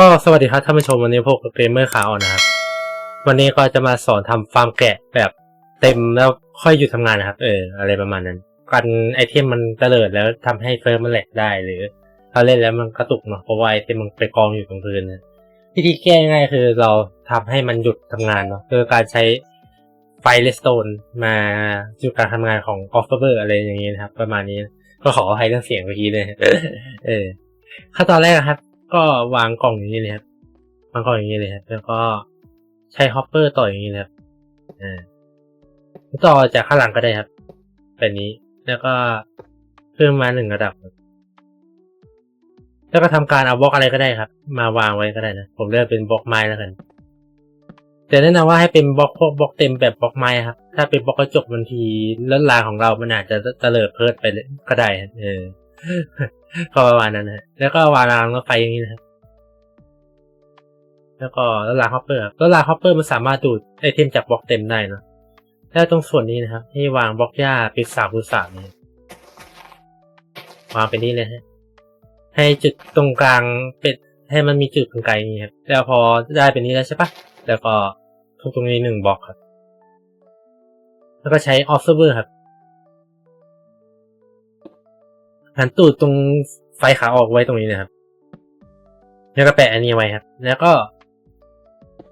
ก็สวัสดีครับท่านผู้ชมวันนี้พวกเกมเมอร์ขาอ่อนนะครับ วันนี้ก็จะมาสอนทำฟาร์มแกะแบบเต็มแล้วค่อยหยุดทำงานนะครับ เออ อะไรประมาณนั้น กันไอเทมมันเตลิดแล้วทำให้เซิร์ฟมันแหลกได้หรือถ้าเล่นแล้วมันกระตุกเนาะเพราะว่าไอเทมมันไปกองอยู่ตรงพื้นนะวิธีแก้ง่ายคือเราทำให้มันหยุดทำงานเนาะคือการใช้ไฟเลสโตนมาหยุดการทำงานของออฟเฟอร์อะไรอย่างเงี้ยนะครับ ประมาณนี้ก็ขออภัยเรื่องเสียงเมื่อกี้เลยเออขั้นตอนแรกนะครับ ก็วางกล่องอย่างนี้เลยครับวางกล่องอย่างนี้เลยครับแล้วก็ใช้ฮอปเปอร์ต่ออย่างนี้เลยครับอ่าต่อจากข้างหลังก็ได้ครับแบบนี้แล้วก็เพิ่มมาหนึ่งระดับ แล้วก็ทำการเอาบล็อกอะไรก็ได้ครับ มาวางไว้ก็ได้นะผมเลือกเป็นบล็อกไม้แล้วกันแต่แนะนำว่าให้เป็นบล็อกพวกบล็อกเต็มแบบบล็อกไม้ครับ ถ้าเป็นบล็อกกระจกบางทีล้นลางของเรา มันอาจจะเตลิดเพิดไปก็ได้เออ ก็ประมาณนั้นนะแล้วก็วางรางรถไฟอย่างนี้นะครับแล้วก็แล้วลาฮอปเปอร์แล้วลาฮอปเปอร์มันสามารถดูดไอเทมจากบล็อกเต็มได้นะแล้วตรงส่วนนี้นะครับ ให้วางบล็อกหญ้าเป็นสามคูณสามนี่วางไปนี่เลยฮะให้จุดตรงกลางเป็นให้มันมีจุดตรงไกลนี่ครับแล้วพอได้เป็นนี้แล้วใช่ปะแล้วก็ทุกตรงนี้หนึ่งบล็อกครับ แล้วก็ใช้ออฟเซอร์เวอร์ครับ หันตูดตรงไฟขาออกไว้ตรงนี้นะครับ แล้วก็แปะอันนี้ไว้ครับ แล้วก็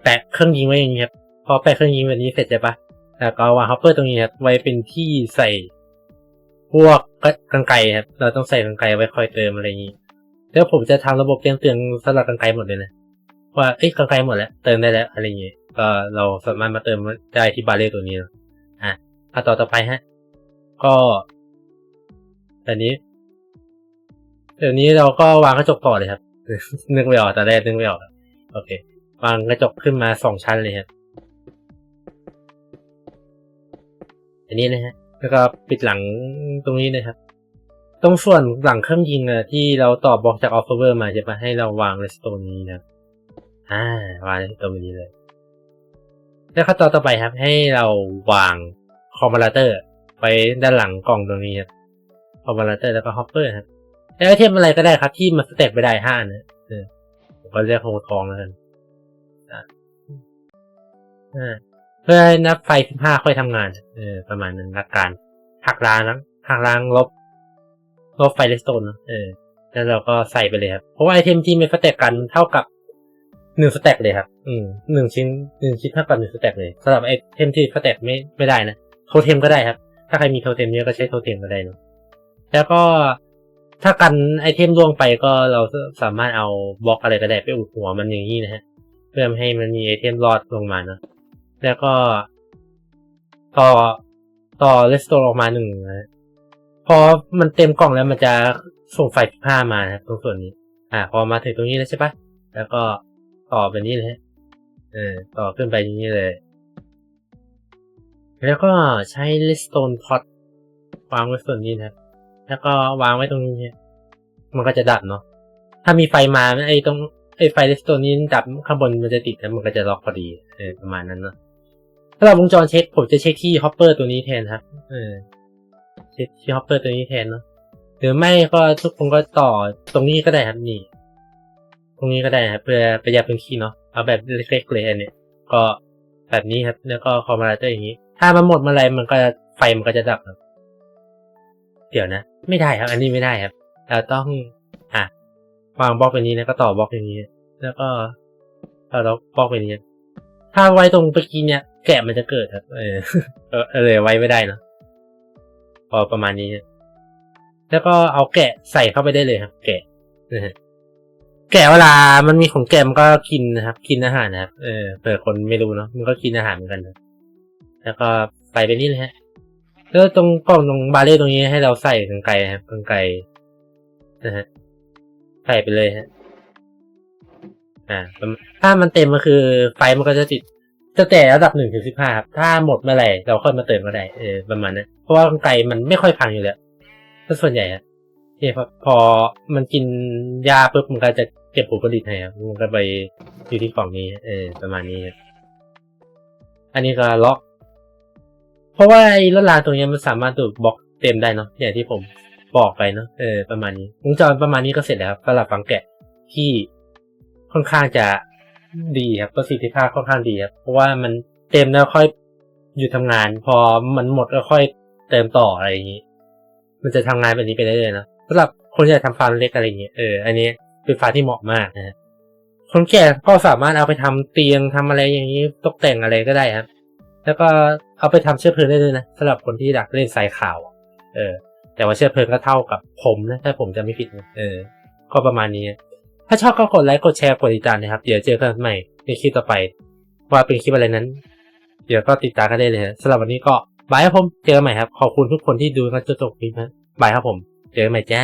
แปะเครื่องยิงไว้อย่างนี้ครับ พอแปะเครื่องยิงแบบนี้เสร็จใช่ปะแล้วก็วางฮอปเปอร์ตรงนี้ครับ ไว้เป็นที่ใส่พวกกางไกครับ เราต้องใส่กางไกไว้คอยเติมอะไรอย่างนี้ แล้วผมจะทำระบบแจ้งเตือนสำหรับกางไกหมดเลยนะ ว่าเอ้ยกางไกหมดแล้วเติมได้แล้วอะไรอย่างนี้ก็เราสามารถมาเติมได้ที่บาเล่ตัวนี้นะอะขั้นตอนต่อไปฮะ ก็อันนี้ เดี๋ยวนี้เราก็วางกระจกต่อเลยครับ นึกไม่ออกแต่แรกนึกไม่ออกครับโอเค วางกระจกขึ้นมาสองชั้นเลยครับ อันนี้นะฮะ แล้วก็ปิดหลังตรงนี้นะครับ ตรงส่วนหลังเครื่องยิงอะที่เราต่อบล็อกจากออฟเวอร์มาจะมาให้เราวางในสโตนนี้นะครับอ่าวางในตรงนี้เลย แล้วขั้นตอนต่อไปครับ ให้เราวางคอมพิวเตอร์ไว้ด้านหลังกล่องตรงนี้ครับคอมพิวเตอร์แล้วก็ฮอปเปอร์ครับ แล้ไอเทมอะไรก็ได้ครับ ที่มันสเต็ปไปได้ห้านะเออผมก็เรียกโฮทองแล้วกันอ่าเพื่อให้นับไฟสิบห้าค่อยทำงาน เออ ประมาณนั้นหลักการหักล้างนะหักล้างลบ ลบไฟเลสโตนนะเออ แล้วเราก็ใส่ไปเลยครับ เพราะว่าไอเทมที่ไม่สเต็ปกันเท่ากับหนึ่งสเต็ปเลยครับ อืมหนึ่งชิ้นหนึ่งชิ้นเท่ากับหนึ่งสเต็ปเลยสำหรับไอเทมที่สเต็ปไม่ไม่ได้นะโทเทมก็ได้ครับ ถ้าใครมีโทเทมเยอะก็ใช้โทเทมก็ได้เนะแล้วก็ ถ้ากันไอเทมล่วงไปก็เราสามารถเอาบล็อกอะไรก็ได้ไปอุดหัวมันอย่างนี้นะฮะ เพื่อให้มันมีไอเทมรอดลงมาเนอะแล้วก็ ต่อต่อเลสโตรออกมาหนึ่งนะพอมันเต็มกล่องแล้วมันจะส่งไฟผ้ามานะครับตรงส่วนนี้ อ่า พอมาถึงตรงนี้แล้วใช่ปะแล้วก็ต่อแบบนี้เลยฮะเออต่อขึ้นไปอย่างนี้เลย แล้วก็ใช้เลสโตนพอตวางไว้ส่วนนี้นะครับ แล้วก็วางไว้ตรงนี้ มันก็จะดับเนาะ ถ้ามีไฟมาไอ้ตรงไอ้ไฟเลสโตนนี้ดับข้างบนมันจะติดแล้วมันก็จะล็อกพอดีเออประมาณนั้นเนาะ ถ้าเราวงจรเช็คผมจะเช็คที่ฮอปเปอร์ตัวนี้แทนครับ เออ เช็คที่ฮอปเปอร์ตัวนี้แทนเนาะ หรือไม่ก็ทุกคนก็ต่อตรงนี้ก็ได้ครับนี่ ตรงนี้ก็ได้ครับเพื่อประหยัดพื้นที่เนาะ เอาแบบเล็กๆเลยอันเนี้ย ก็แบบนี้ครับ แล้วก็คอมพิวเตอร์อย่างนี้ ถ้ามันหมดเมื่อไรมันก็ไฟมันก็จะดับครับ เดี๋ยวนะ ไม่ได้ครับ อันนี้ไม่ได้ครับ เราต้องอะวางบล็อกแบบนี้แล้วก็ต่อบล็อกอย่างนี้ แล้วก็เราล็อกบล็อกแบบนี้ ถ้าไว้ตรงเมื่อกี้เนี่ย แกะมันจะเกิดครับ เออเออเลยไว้ไม่ได้เนอะพอประมาณนี้แล้วก็เอาแกะใส่เข้าไปได้เลยครับ แกะนะฮะแกะเวลา มันมีของแกะมันก็กินนะครับ กินอาหารนะครับ เออเผื่อคนไม่รู้เนาะ มันก็กินอาหารเหมือนกันนะแล้วก็ใส่ไปนี่เลยฮะ แล้วตรงกล่องตรงบาเล่ตรงนี้ให้เราใส่กางไกรครับกางไกรนะฮะใส่ไปเลยฮะ อ่า ถ้ามันเต็มก็คือไฟมันก็จะติดจะแต่ระดับหนึ่งถึงสิบห้าครับ ถ้าหมดเมื่อไหร่เราค่อยมาเติมก็ได้เออประมาณนั้นเพราะว่ากางไกรมันไม่ค่อยพังอยู่แล้วถ้าส่วนใหญ่ฮะเนี่พอพอมันกินยาปุ๊บมันก็จะเก็บผลผลิตให้ครับมันก็ไปอยู่ที่กล่องนี้ เออ ประมาณนี้ครับอันนี้ก็ล็อก เพราะว่าไอ้รถรางตรงนี้มันสามารถดูดบล็อกเต็มได้เนาะอย่างที่ผมบอกไปเนาะเออประมาณนี้วงจรประมาณนี้ก็เสร็จแล้วครับสำหรับฝังแกะที่ค่อนข้างจะดีครับประสิทธิภาพค่อนข้างดีครับเพราะว่ามันเต็มแล้วค่อยหยุดทำงาน พอมันหมดก็ค่อยเติมต่ออะไรอย่างนี้มันจะทำงานแบบนี้ไปเรื่อยๆนะสำหรับคนที่อยากทำฟาร์มเล็กอะไรอย่างเงี้ยเอออันนี้เป็นฟาร์มที่เหมาะมากนะคนแก่ก็สามารถเอาไปทำเตียงทำอะไรอย่างนี้ตกแต่งอะไรก็ได้ครับ แล้วก็เอาไปทำเชื้อเพลิงได้ด้วยนะสำหรับคนที่อยากเล่นสายข่าว เออ แต่ว่าเชื้อเพลิงก็เท่ากับผมนะถ้าผมจะไม่ผิดเออ ก็ประมาณนี้ ถ้าชอบก็กดไลค์กดแชร์กดติดตามนะครับ เดี๋ยวเจอกันใหม่ในคลิปต่อไป ว่าเป็นคลิปอะไรนั้น เดี๋ยวก็ติดตามกันได้เลยนะสำหรับวันนี้ก็บายครับผมเจอกันใหม่ครับ ขอบคุณทุกคนที่ดูกันจนจบคลิปนะบายครับผม เจอกันใหม่จ้า